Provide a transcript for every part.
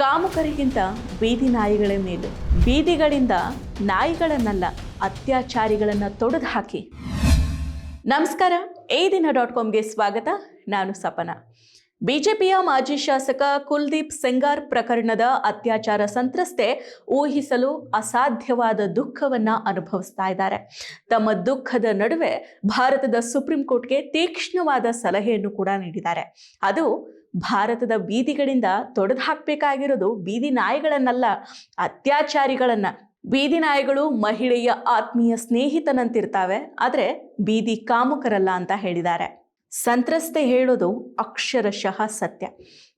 ಕಾಮುಕರಿಗಿಂತ ಬೀದಿ ನಾಯಿಗಳ ಮೇಲು. ಬೀದಿಗಳಿಂದ ನಾಯಿಗಳನ್ನಲ್ಲ, ಅತ್ಯಾಚಾರಿಗಳನ್ನು ತೊಡೆದು ಹಾಕಿ. ನಮಸ್ಕಾರ, ಈ ದಿನ ಡಾಟ್ ಕಾಮ್ಗೆ ಸ್ವಾಗತ. ನಾನು ಸಪನ. ಬಿಜೆಪಿಯ ಮಾಜಿ ಶಾಸಕ ಕುಲ್ದೀಪ್ ಸೆಂಗಾರ್ ಪ್ರಕರಣದ ಅತ್ಯಾಚಾರ ಸಂತ್ರಸ್ತೆ ಊಹಿಸಲು ಅಸಾಧ್ಯವಾದ ದುಃಖವನ್ನು ಅನುಭವಿಸ್ತಾ ಇದ್ದಾರೆ. ತಮ್ಮ ದುಃಖದ ನಡುವೆ ಭಾರತದ ಸುಪ್ರೀಂ ಕೋರ್ಟ್ಗೆ ತೀಕ್ಷ್ಣವಾದ ಸಲಹೆಯನ್ನು ಕೂಡ ನೀಡಿದ್ದಾರೆ. ಅದು ಭಾರತದ ಬೀದಿಗಳಿಂದ ತೊಡೆದು ಹಾಕಬೇಕಾಗಿರೋದು ಬೀದಿ ನಾಯಿಗಳನ್ನಲ್ಲ, ಅತ್ಯಾಚಾರಿಗಳನ್ನ. ಬೀದಿ ನಾಯಿಗಳು ಮಹಿಳೆಯ ಆತ್ಮೀಯ ಸ್ನೇಹಿತನಂತಿರ್ತಾವೆ, ಆದರೆ ಬೀದಿ ಕಾಮುಕರಲ್ಲ ಅಂತ ಹೇಳಿದ್ದಾರೆ. ಸಂತ್ರಸ್ತೆ ಹೇಳೋದು ಅಕ್ಷರಶಃ ಸತ್ಯ.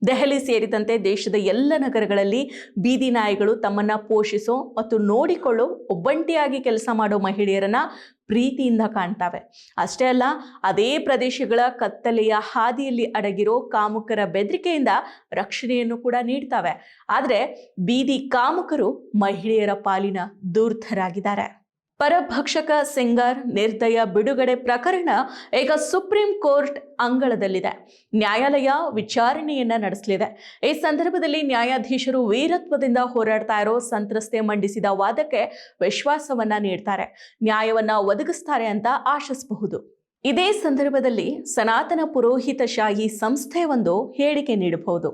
ದೆಹಲಿ ಸೇರಿದಂತೆ ದೇಶದ ಎಲ್ಲ ನಗರಗಳಲ್ಲಿ ಬೀದಿ ನಾಯಿಗಳು ತಮ್ಮನ್ನ ಪೋಷಿಸೋ ಮತ್ತು ನೋಡಿಕೊಳ್ಳೋ ಒಬ್ಬಂಟಿಯಾಗಿ ಕೆಲಸ ಮಾಡೋ ಮಹಿಳೆಯರನ್ನ ಪ್ರೀತಿಯಿಂದ ಕಾಣ್ತವೆ. ಅಷ್ಟೇ ಅಲ್ಲ, ಅದೇ ಪ್ರದೇಶಗಳ ಕತ್ತಲೆಯ ಹಾದಿಯಲ್ಲಿ ಅಡಗಿರೋ ಕಾಮುಕರ ಬೆದರಿಕೆಯಿಂದ ರಕ್ಷಣೆಯನ್ನು ಕೂಡ ನೀಡ್ತವೆ. ಆದರೆ ಬೀದಿ ಕಾಮುಕರು ಮಹಿಳೆಯರ ಪಾಲಿನ ದೂರ್ಧರಾಗಿದ್ದಾರೆ. ಪರಭಕ್ಷಕ ಸಿಂಗಾರ್, ನಿರ್ದಯ ಬಿಡುಗಡೆ ಪ್ರಕರಣ ಈಗ ಸುಪ್ರೀಂ ಕೋರ್ಟ್ ಅಂಗಳದಲ್ಲಿದೆ. ನ್ಯಾಯಾಲಯ ವಿಚಾರಣೆಯನ್ನ ನಡೆಸಲಿದೆ. ಈ ಸಂದರ್ಭದಲ್ಲಿ ನ್ಯಾಯಾಧೀಶರು ವೀರತ್ವದಿಂದ ಹೋರಾಡ್ತಾ ಇರೋ ಸಂತ್ರಸ್ತೆ ಮಂಡಿಸಿದ ವಾದಕ್ಕೆ ವಿಶ್ವಾಸವನ್ನ ನೀಡ್ತಾರೆ. ನ್ಯಾಯವನ್ನ ಒದಗಿಸ್ತಾರೆ ಅಂತ ಆಶಿಸಬಹುದು. ಇದೇ ಸಂದರ್ಭದಲ್ಲಿ ಸನಾತನ ಪುರೋಹಿತಶಾಹಿ ಸಂಸ್ಥೆ ಒಂದು ಹೇಳಿಕೆ ನೀಡಬಹುದು.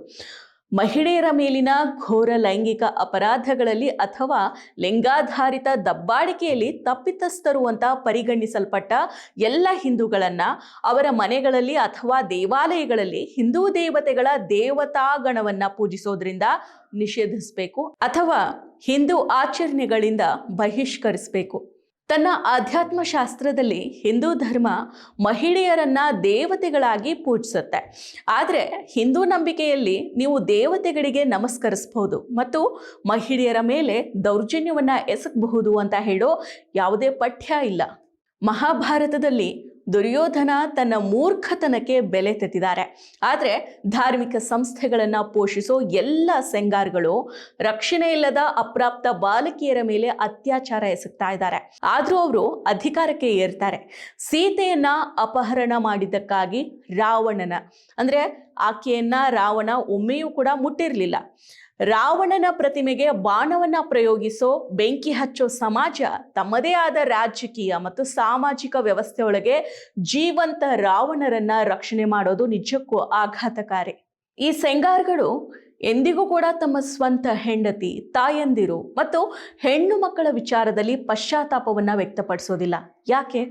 ಮಹಿಳೆಯರ ಮೇಲಿನ ಘೋರ ಲೈಂಗಿಕ ಅಪರಾಧಗಳಲ್ಲಿ ಅಥವಾ ಲಿಂಗಾಧಾರಿತ ದಬ್ಬಾಳಿಕೆಯಲ್ಲಿ ತಪ್ಪಿತಸ್ಥರು ಅಂತ ಪರಿಗಣಿಸಲ್ಪಟ್ಟ ಎಲ್ಲ ಹಿಂದೂಗಳನ್ನು ಅವರ ಮನೆಗಳಲ್ಲಿ ಅಥವಾ ದೇವಾಲಯಗಳಲ್ಲಿ ಹಿಂದೂ ದೇವತೆಗಳ ದೇವತಾಗಣವನ್ನು ಪೂಜಿಸೋದ್ರಿಂದ ನಿಷೇಧಿಸಬೇಕು ಅಥವಾ ಹಿಂದೂ ಆಚರಣೆಗಳಿಂದ ಬಹಿಷ್ಕರಿಸಬೇಕು. ತನ್ನ ಆಧ್ಯಾತ್ಮ ಶಾಸ್ತ್ರದಲ್ಲಿ ಹಿಂದೂ ಧರ್ಮ ಮಹಿಳೆಯರನ್ನ ದೇವತೆಗಳಾಗಿ ಪೂಜಿಸುತ್ತೆ. ಆದರೆ ಹಿಂದೂ ನಂಬಿಕೆಯಲ್ಲಿ ನೀವು ದೇವತೆಗಳಿಗೆ ನಮಸ್ಕರಿಸಬಹುದು ಮತ್ತು ಮಹಿಳೆಯರ ಮೇಲೆ ದೌರ್ಜನ್ಯವನ್ನು ಎಸಗಬಹುದು ಅಂತ ಹೇಳೋ ಯಾವುದೇ ಪಠ್ಯ ಇಲ್ಲ. ಮಹಾಭಾರತದಲ್ಲಿ ದುರ್ಯೋಧನ ತನ್ನ ಮೂರ್ಖತನಕ್ಕೆ ಬೆಲೆ ತೆತ್ತಿದ್ದಾರೆ. ಆದರೆ ಧಾರ್ಮಿಕ ಸಂಸ್ಥೆಗಳನ್ನು ಪೋಷಿಸೋ ಎಲ್ಲ ಸೆಂಗಾರ್ಗಳು ರಕ್ಷಣೆ ಇಲ್ಲದ ಅಪ್ರಾಪ್ತ ಬಾಲಕಿಯರ ಮೇಲೆ ಅತ್ಯಾಚಾರ ಎಸಗ್ತಾ ಇದ್ದಾರೆ. ಆದರೂ ಅವರು ಅಧಿಕಾರಕ್ಕೆ ಏರ್ತಾರೆ. ಸೀತೆಯನ್ನ ಅಪಹರಣ ಮಾಡಿದ್ದಕ್ಕಾಗಿ ರಾವಣನ, ಅಂದರೆ ಆಕೆಯನ್ನ ರಾವಣ ಒಮ್ಮೆಯೂ ಕೂಡ ಮುಟ್ಟಿರಲಿಲ್ಲ. ರಾವಣನ ಪ್ರತಿಮೆಗೆ ಬಾಣವನ್ನ ಪ್ರಯೋಗಿಸೋ, ಬೆಂಕಿ ಹಚ್ಚೋ ಸಮಾಜ ತಮ್ಮದೇ ಆದ ರಾಜಕೀಯ ಮತ್ತು ಸಾಮಾಜಿಕ ವ್ಯವಸ್ಥೆಯೊಳಗೆ ಜೀವಂತ ರಾವಣರನ್ನ ರಕ್ಷಣೆ ಮಾಡೋದು ನಿಜಕ್ಕೂ ಆಘಾತಕಾರಿ. ಈ ಸೆಂಗಾರ್ಗಳು ಎಂದಿಗೂ ಕೂಡ ತಮ್ಮ ಸ್ವಂತ ಹೆಂಡತಿ, ತಾಯಂದಿರು ಮತ್ತು ಹೆಣ್ಣು ಮಕ್ಕಳ ವಿಚಾರದಲ್ಲಿ ಪಶ್ಚಾತ್ತಾಪವನ್ನು ವ್ಯಕ್ತಪಡಿಸೋದಿಲ್ಲ. ಯಾಕೆ?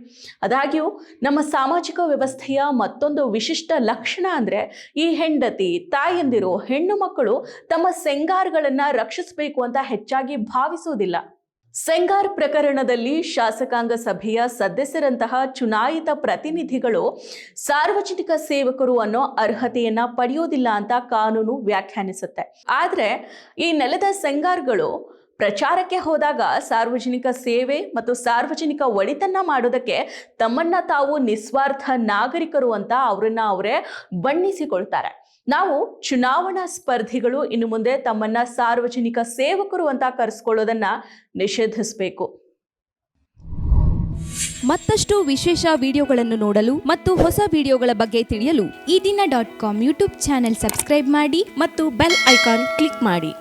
ಅದಾಗ್ಯೂ ನಮ್ಮ ಸಾಮಾಜಿಕ ವ್ಯವಸ್ಥೆಯ ಮತ್ತೊಂದು ವಿಶಿಷ್ಟ ಲಕ್ಷಣ ಅಂದರೆ ಈ ಹೆಂಡತಿ, ತಾಯಂದಿರು, ಹೆಣ್ಣು ಮಕ್ಕಳು ತಮ್ಮ ಸೆಂಗಾರ್ಗಳನ್ನು ರಕ್ಷಿಸಬೇಕು ಅಂತ ಹೆಚ್ಚಾಗಿ ಭಾವಿಸುವುದಿಲ್ಲ ಸೆಂಗಾರ್ ಪ್ರಕರಣದಲ್ಲಿ ಶಾಸಕಾಂಗ ಸಭೆಯ ಸದಸ್ಯರಂತಹ ಚುನಾಯಿತ ಪ್ರತಿನಿಧಿಗಳು ಸಾರ್ವಜನಿಕ ಸೇವಕರು ಅನ್ನೋ ಅರ್ಹತೆಯನ್ನ ಪಡೆಯೋದಿಲ್ಲ ಅಂತ ಕಾನೂನು ವ್ಯಾಖ್ಯಾನಿಸುತ್ತೆ. ಆದರೆ ಈ ನೆಲದ ಸೆಂಗಾರ್ಗಳು ಪ್ರಚಾರಕ್ಕೆ ಹೋದಾಗ ಸಾರ್ವಜನಿಕ ಸೇವೆ ಮತ್ತು ಸಾರ್ವಜನಿಕ ಒಳಿತನ್ನ ಮಾಡೋದಕ್ಕೆ ತಮ್ಮನ್ನ ತಾವು ನಿಸ್ವಾರ್ಥ ನಾಗರಿಕರು ಅಂತ ಅವರನ್ನ ಅವರೇ ಬಣ್ಣಿಸಿಕೊಳ್ತಾರೆ. ನಾವು ಚುನಾವಣಾ ಸ್ಪರ್ಧಿಗಳು ಇನ್ನು ಮುಂದೆ ತಮ್ಮನ್ನ ಸಾರ್ವಜನಿಕ ಸೇವಕರು ಅಂತ ಕರೆಸ್ಕೊಳ್ಳೋದನ್ನ ನಿಷೇಧಿಸಬೇಕು. ಮತ್ತಷ್ಟು ವಿಶೇಷ ವಿಡಿಯೋಗಳನ್ನು ನೋಡಲು ಮತ್ತು ಹೊಸ ವಿಡಿಯೋಗಳ ಬಗ್ಗೆ ತಿಳಿಯಲು Ee Dina dot com YouTube channel subscribe ಮಾಡಿ ಮತ್ತು ಬೆಲ್ ಐಕಾನ್ ಕ್ಲಿಕ್ ಮಾಡಿ.